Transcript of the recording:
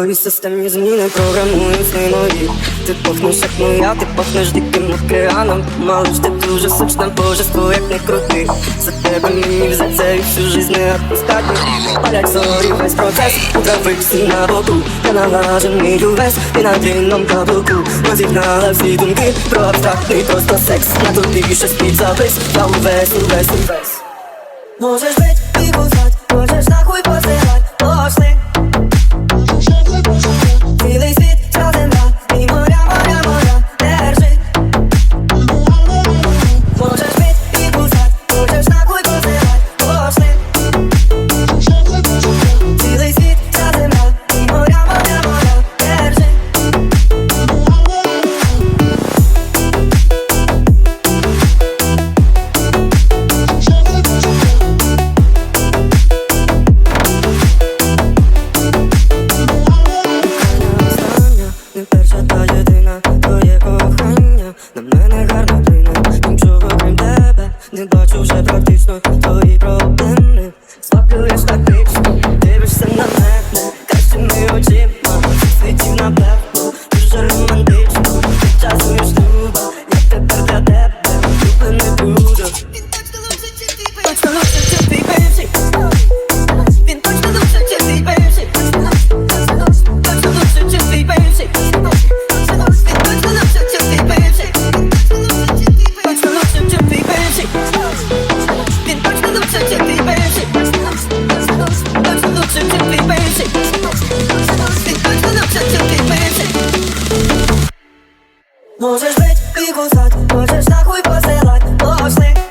Твої системні зміни програмують нові. Ти пахнеш як моя, ти пахнеш диким океаном. Малиш ти дуже сучна божество, як не крути. За тебе мені взяться і всю жизнь не відпускати. Палять зорі весь процес, трави всі на боку. Я налажений увесь, ти на длинном каблуку. Розігнала всі думки про абстрактний просто секс. На тобі щось під запис, я увесь, увесь, увесь. Можеш бить і бузать, можеш нахуй посилать, Можеш бить і кусать, можеш нахуй посилать, логосник